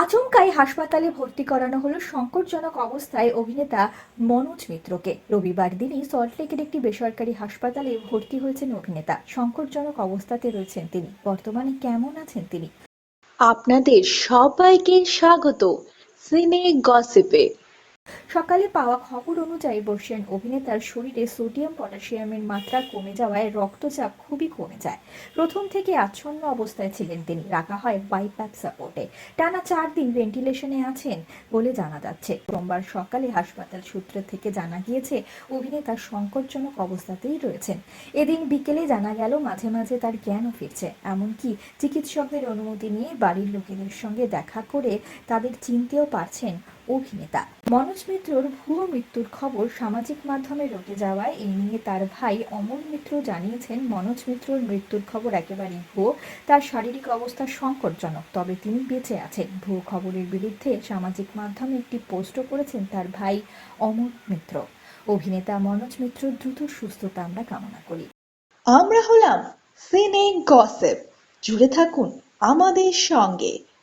আচমকাই হাসপাতালে ভর্তি করানো হলো সংকটজনক অবস্থায় অভিনেতা মনোজ মিত্রকে। রবিবার দিনই সল্টলেকের একটি বেসরকারি হাসপাতালে ভর্তি হয়েছেন অভিনেতা। সংকটজনক অবস্থাতে রয়েছেন তিনি। বর্তমানে কেমন আছেন তিনি? আপনাদের সবাইকে স্বাগত। সিনে গসিপে। সকালে পাওয়া খবর অনুযায়ী বর্ষিয়ান অভিনেতার শরীরে সোডিয়াম, পটাশিয়ামের মাত্রা কমে যাওয়ায় রক্তচাপ খুবই কমে যায়। প্রথম থেকে আচ্ছন্ন অবস্থায় ছিলেন তিনি। রাখা হয় বাইপ্যাপ সাপোর্টে। টানা চার দিন ভেন্টিলেশনে আছেন বলে জানা যাচ্ছে। সোমবার সকালে হাসপাতাল সূত্র থেকে জানা গিয়েছে অভিনেতা সংকটজনক অবস্থাতেই রয়েছেন। এদিন বিকেলে জানা গেল, মাঝে মাঝে তার জ্ঞানও ফিরছে। এমনকি চিকিৎসকদের অনুমতি নিয়ে বাড়ির লোকেদের সঙ্গে দেখা করে তাদের চিনতেও পারছেন অভিনেতা। মনোজ মিত্রর ভুয়ো মৃত্যুর খবর সামাজিক মাধ্যমে রটে যাওয়ায় এই নিয়ে তার ভাই অমল মিত্র জানিয়েছেন, মনোজ মিত্রর মৃত্যুর খবর একেবারেই ভুয়ো। তার শারীরিক অবস্থা সংকটজনক, তবে তিনি বেঁচে আছেন। ভুয়ো খবরের বিরুদ্ধে সামাজিক মাধ্যমে একটি পোস্টও করেছেন তার ভাই অমল মিত্র। অভিনেতা মনোজ মিত্র, দ্রুত সুস্থতা আমরা কামনা করি। আমরা হলাম সিনে গসেপ। জুড়ে থাকুন আমাদের সঙ্গে।